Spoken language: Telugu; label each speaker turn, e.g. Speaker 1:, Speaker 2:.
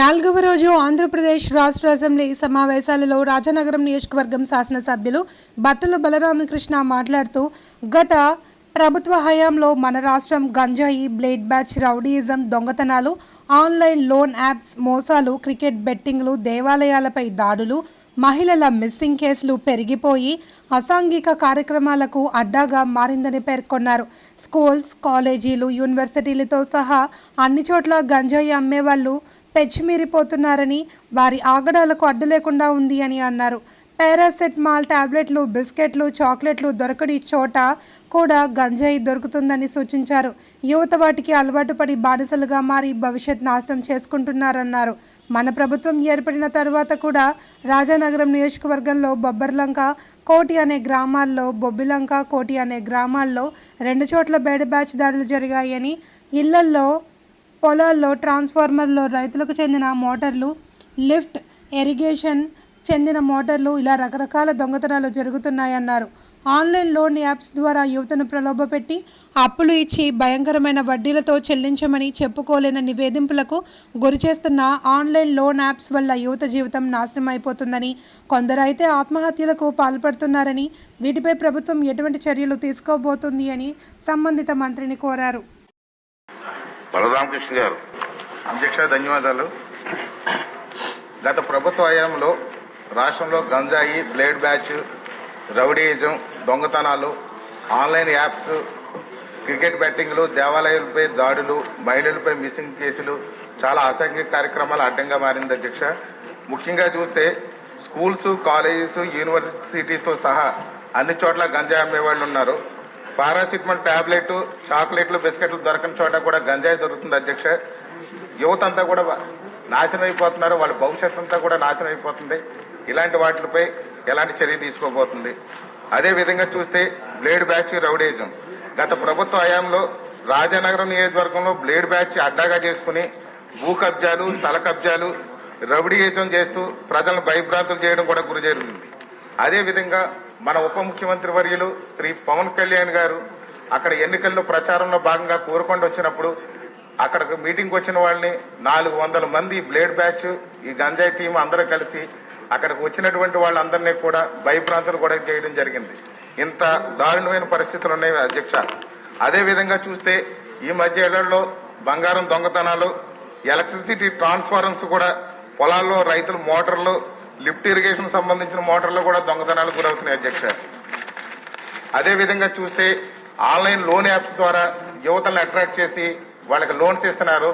Speaker 1: నాలుగవ రోజు ఆంధ్రప్రదేశ్ రాష్ట్ర అసెంబ్లీ సమావేశాలలో రాజనగరం నియోజకవర్గం శాసనసభ్యులు బత్తల బలరామకృష్ణ మాట్లాడుతూ గత ప్రభుత్వ హయాంలో మన రాష్ట్రం గంజాయి బ్లేడ్ బ్యాచ్ రౌడీయిజం దొంగతనాలు ఆన్లైన్ లోన్ యాప్స్ మోసాలు క్రికెట్ బెట్టింగ్లు దేవాలయాలపై దాడులు మహిళల మిస్సింగ్ కేసులు పెరిగిపోయి అసాంఘిక కార్యక్రమాలకు అడ్డాగా మారిందని పేర్కొన్నారు. స్కూల్స్ కాలేజీలు యూనివర్సిటీలతో సహా అన్ని చోట్ల గంజాయి అమ్మేవాళ్ళు పెచ్చిమీరిపోతున్నారని వారి ఆగడాలకు అడ్డు లేకుండా ఉంది అని అన్నారు. పారాసెటమాల్ టాబ్లెట్లు బిస్కెట్లు చాక్లెట్లు దొరకని చోట కూడా గంజాయి దొరుకుతుందని సూచించారు. యువత వాటికి అలవాటు పడి బానిసలుగా మారి భవిష్యత్ నాశనం చేసుకుంటున్నారన్నారు. మన ప్రభుత్వం ఏర్పడిన తర్వాత కూడా రాజానగరం నియోజకవర్గంలో బొబ్బర్లంక కోటి అనే గ్రామాల్లో బొబ్బిలంక కోటి అనే గ్రామాల్లో రెండు చోట్ల బేడ బ్యాచ్ దాడులు జరిగాయని ఇళ్ళల్లో పొలాల్లో ట్రాన్స్ఫార్మర్లో రైతులకు చెందిన మోటార్లు లిఫ్ట్ ఇరిగేషన్ చెందిన మోటార్లు ఇలా రకరకాల దొంగతనాలు జరుగుతున్నాయన్నారు. ఆన్లైన్ లోన్ యాప్స్ ద్వారా యువతను ప్రలోభపెట్టి అప్పులు ఇచ్చి భయంకరమైన వడ్డీలతో చెల్లించమని చెప్పుకోలేని నివేదింపులకు గురిచేస్తున్న ఆన్లైన్ లోన్ యాప్స్ వల్ల యువత జీవితం నాశనం అయిపోతుందని కొందరైతే ఆత్మహత్యలకు పాల్పడుతున్నారని వీటిపై ప్రభుత్వం ఎటువంటి చర్యలు తీసుకోబోతుంది అని సంబంధిత మంత్రిని కోరారు.
Speaker 2: బలరామకృష్ణ గారు.
Speaker 3: అధ్యక్ష ధన్యవాదాలు. గత ప్రభుత్వ హయాంలో రాష్ట్రంలో గంజాయి బ్లేడ్ బ్యాచ్ రౌడీయిజం దొంగతనాలు ఆన్లైన్ యాప్స్ క్రికెట్ బ్యాటింగ్లు దేవాలయాలపై దాడులు మహిళలపై మిస్సింగ్ కేసులు చాలా అసంఖ్య కార్యక్రమాలు అడ్డంగా మారింది అధ్యక్ష. ముఖ్యంగా చూస్తే స్కూల్స్ కాలేజెస్ యూనివర్సిటీతో సహా అన్ని చోట్ల గంజాయి అమ్మేవాళ్ళు ఉన్నారు. పారాసిటమాల్ టాబ్లెట్ చాక్లెట్లు బిస్కెట్లు దొరకని చోట కూడా గంజాయి దొరుకుతుంది అధ్యక్ష. యువత అంతా కూడా నాశనం అయిపోతున్నారు. వాళ్ళ భవిష్యత్తు అంతా కూడా నాశనం అయిపోతుంది. ఇలాంటి వాటిపై ఎలాంటి చర్య తీసుకోబోతుంది? అదే విధంగా చూస్తే బ్లేడ్ బ్యాచ్ రౌడేజం. గత ప్రభుత్వ హయాంలో రాజానగరం నియోజకవర్గంలో బ్లేడ్ బ్యాచ్ అడ్డాగా చేసుకుని భూ కబ్జాలు స్థల కబ్జాలు రౌడీయజం చేస్తూ ప్రజలను భయభ్రాంతులు చేయడం కూడా గురి జరిగింది అదేవిధంగా మన ఉప ముఖ్యమంత్రి వర్యులు శ్రీ పవన్ కళ్యాణ్ గారు అక్కడ ఎన్నికల్లో ప్రచారంలో భాగంగా కోరుకొని వచ్చినప్పుడు అక్కడికి మీటింగ్ వచ్చిన వాళ్ళని నాలుగు వందల మంది బ్లేడ్ బ్యాచ్ ఈ గంజాయి టీం అందరూ కలిసి అక్కడికి వచ్చినటువంటి వాళ్ళందరినీ కూడా భయభ్రాంతులు కూడా చేయడం జరిగింది. ఇంత దారుణమైన పరిస్థితులు ఉన్నాయి అధ్యక్ష. అదేవిధంగా చూస్తే ఈ మధ్య ఏళ్ళలో బంగారం దొంగతనాలు ఎలక్ట్రిసిటీ ట్రాన్స్ఫార్మర్స్ కూడా పొలాల్లో రైతులు మోటార్లు లిఫ్ట్ ఇరిగేషన్ సంబంధించిన మోటార్లు కూడా దొంగతనాలు గురవుతున్నాయి అధ్యక్ష. అదే విధంగా చూస్తే ఆన్లైన్ లోన్ యాప్స్ ద్వారా యువతలను అట్రాక్ట్ చేసి వాళ్ళకి లోన్స్ ఇస్తున్నారు.